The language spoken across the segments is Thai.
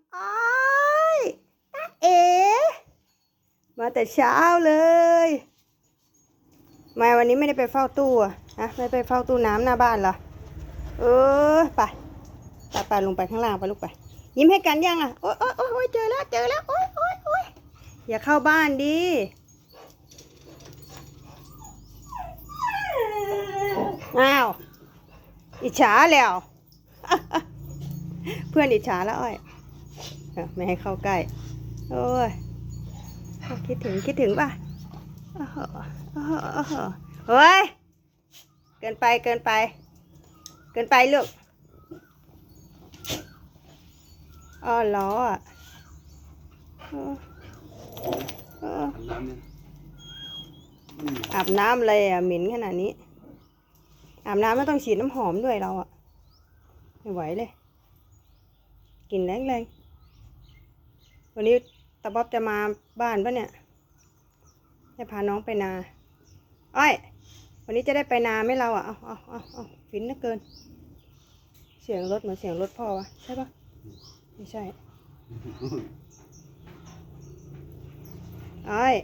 ำอ้อยตาเอ๋มาแต่เช้าเลยมาวันนี้ไม่ได้ไปเฝ้าตู้อะไม่ไปเฝ้าตู้น้ำหน้าบ้านเหรอ เออไปไปไปลงไปข้างล่างไปลูกไป ยิ้มให้กันยังอะโอ๊ยโอ๊ยโอ๊ยโอ๊ยเจอแล้วเจอแล้ว โอ๊ยโอ๊ยโอ๊ยอย่าเข้าบ้านดิอ้าว อิจฉาแล้ว เพื่อนอิจฉาแล้วอ้อย ไม่ให้เข้าใกล้ โอ้ยคิดถึงคิดถึงป่ะโอ้โหโอ้โหโอ้โหเฮ้ย เกินไปเกินไป เกินไปลูกอ้อล้ออะเออเออน้ำเนี่ยอืมอาบน้ำเลยอะเหม็นขนาดนี้ อาบน้ำไม่ต้องฉีดน้ำหอมด้วยเราอะ ไม่ไหวเลยกลิ่นแรงเลย วันนี้ตาบ๊อบจะมาบ้านปะเนี่ยจะพาน้องไปนาอ้อยวันนี้จะได้ไปนาไหมเราอะเอาเอาเอาเอาฟินเหลือเกิน เสียงรถเหมือนเสียงรถพ่อวะใช่ปะไม่ใช่อ้อย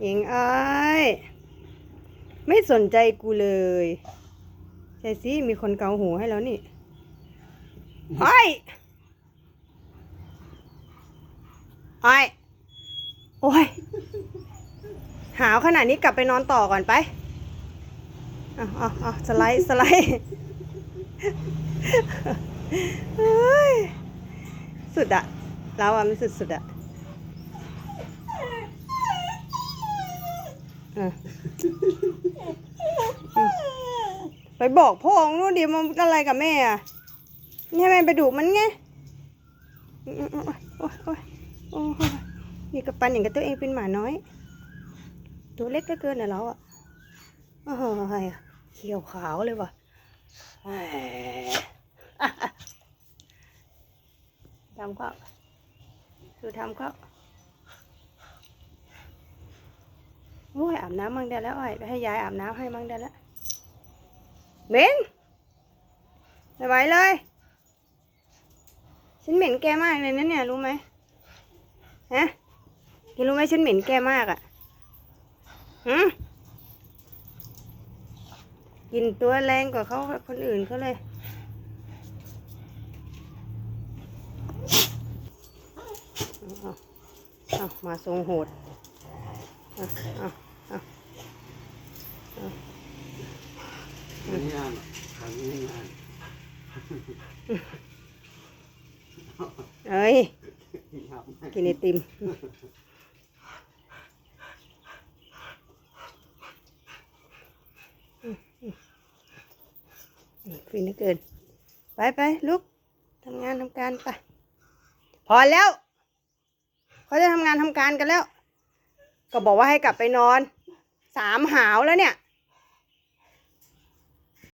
หญิงอ้อยไม่สนใจกูเลยใช่สิมีคนเกาหูให้แล้วนี่อ้อย อ้อยโอ้ย หาวขนาดนี้กลับไปนอนต่อก่อนไปเอาเอาเอาสไลด์สไลด์เฮ้ยสุดอะเราอะมันสุดสุดอะไปบอกพ่อของนู่นดิมันอะไรกับแม่อะนี่แม่ไปดุมันไงโอ้ยโอ้ย โอ้ยนี่กับปันอย่างกับตัวเองเป็นหมาน้อย ตัวเล็กก็เกินน่ะเราอะโอ้ยเขียวขาวเลยว่ะทำก็คือทำก็โอ้ยอาบน้ำมั่งได้แล้วอ้อยไปให้ยายอาบน้ำให้มั่งได้แล้วเหม็นไม่ไหวเลย ฉันเหม็นแกมากเลยนะเนี่ยรู้ไหม ฮะแกรู้ไหมฉันเหม็นแกมากอะหืมกินตัวแรงกว่าเขาคนอื่นเขาเลย เอาเอามาทรงโหด เอาเอาเอาไม่งานหรอกทำไม่งานเอ้ย กินไอติม ฟินเหลือเกิน ไปไปลุกทำงานทำการไป พอแล้ว เขาจะทำงานทำการกันแล้ว ก็บอกว่าให้กลับไปนอน สามหาวแล้วเนี่ย